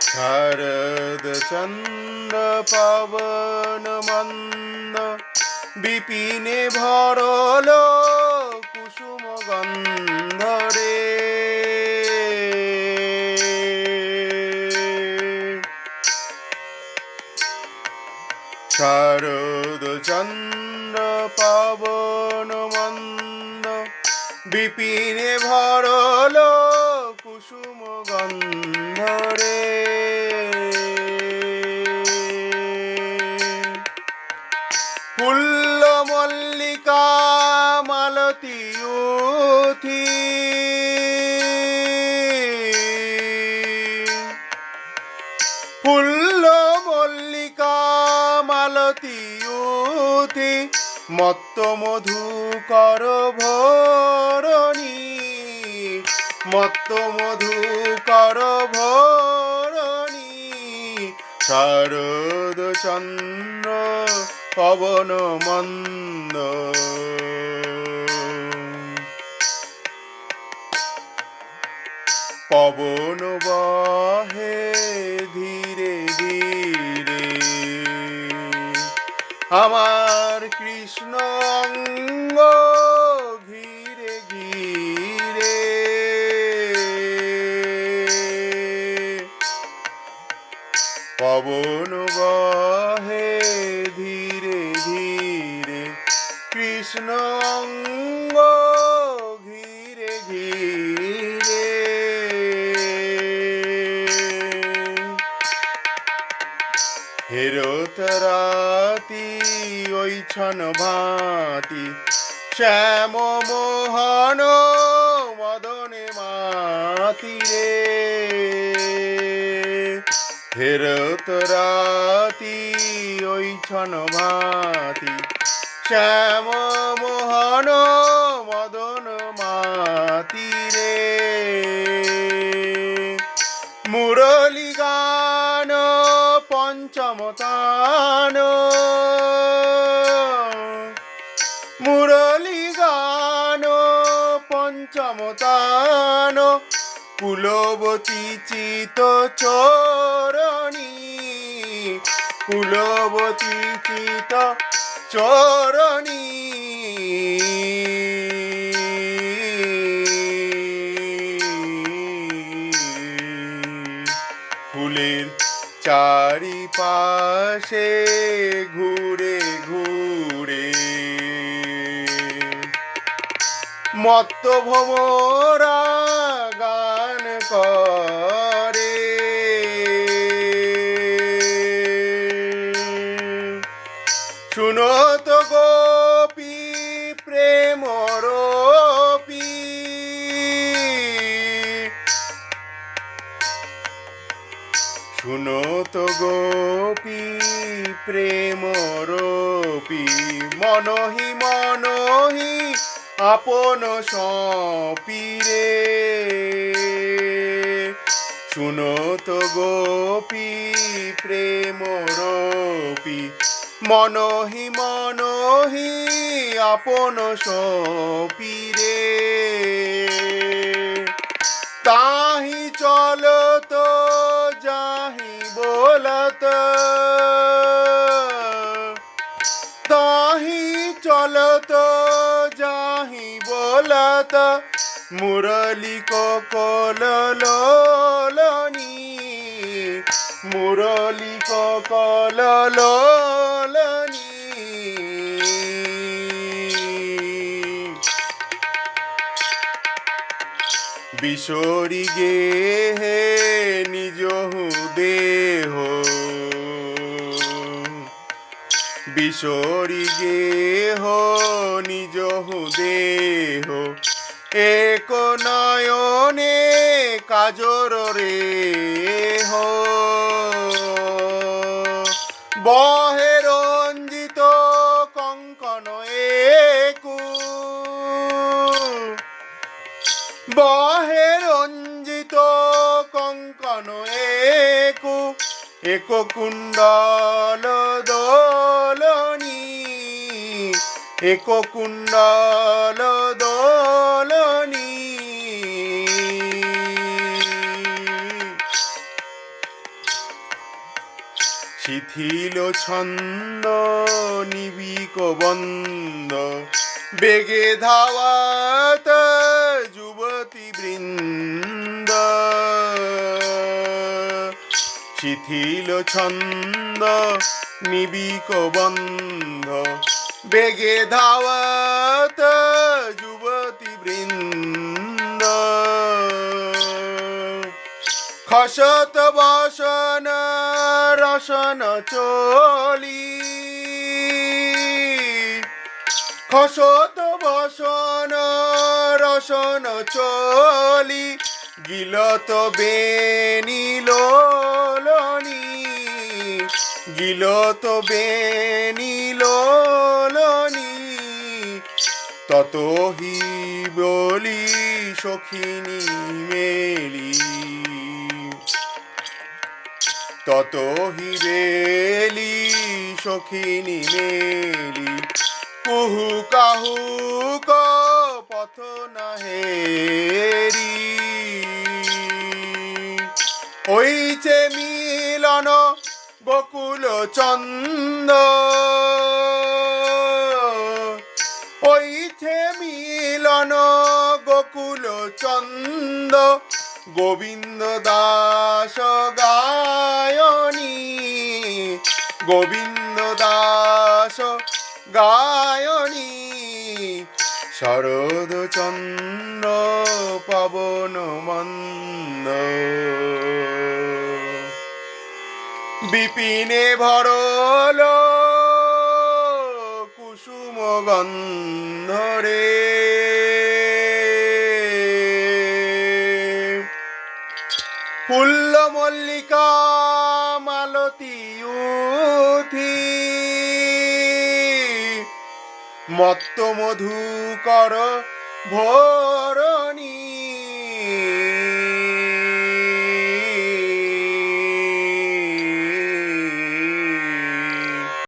শারদ চন্দ্র পবন মন্দ, বিপিনে ভরল কুসুম গন্ধরে শারদ চন্দ্র পাবন মন্দ, বিপিনে ভরল কুসুম গন্ধরে মত্ত মধু কর ভরণী। মত্ত মধু কর ভরণী। শারদ চন্দ্র পবন মন্দ। পবন বহে ধীরে ধীরে। আমার কৃষ্ণ অঙ্গ ঘিরে ঘিরে। হেরত রাতি ওই ছন ভাতি, শ্যাম মোহন মদনে মাতিরে হেরত রাতি ওই ছন ভাতি শ্যাম মোহন মদন মাতিরে। মুরলি গান পঞ্চমতান মুরলি গান পঞ্চমতান কুলবতী চিত চরণী। কুলবতী চিত চরণী। ফুলের চারিপাশে ঘুরে ঘুরে মত্ত ভমরা গান করে। শুনো তো গোপী প্রেম রূপী, মনহি মনহি, আপন সপিরে শুনো তো গোপী প্রেম রূপী, মনহি মনহি, আপন সপিরে বলত মুরলি ককল লোলনি, মুরলি ককল লোলনি। বিশরি গে হে নিজ দেহ, বিশরি গে হো নিজ দেহ। কাজর রে হো। বহে রঞ্জিত কঙ্কন একু। বহে রঞ্জিত কঙ্কন একু। এক কুণ্ডল দোলনি। এক কুণ্ডল দোলনি। শিথিল ছন্দ, নিবিক বন্ধ। বেগে ধাওয়াত যুবতী বৃন্দ। শিথিল ছন্দ, নিবিক বন্ধ। বেগে ধাওয়াত যুবতী বৃন্দ। খসত বসন, রসন চলি। খসত বসন, রসন চলি। গিলত বেনি লোলনি গিলত বেনি লোলনি তত হি বলি সখিনী মেলি তত হি বেলি সখিনী মেলি। কুহু কাহু পথ নাহেরি। হইছে মিলন বকুল চন্দ। হইছে মিলন গোকুল চন্দ। গোবিন্দ দাস গায়নী গোবিন্দ দাস গায়নী শরদ চন্দ্র পবন মন্দ। বিপিনে ভরল কুসুম গন্ধরে মত্ত মধু কর ভরণী।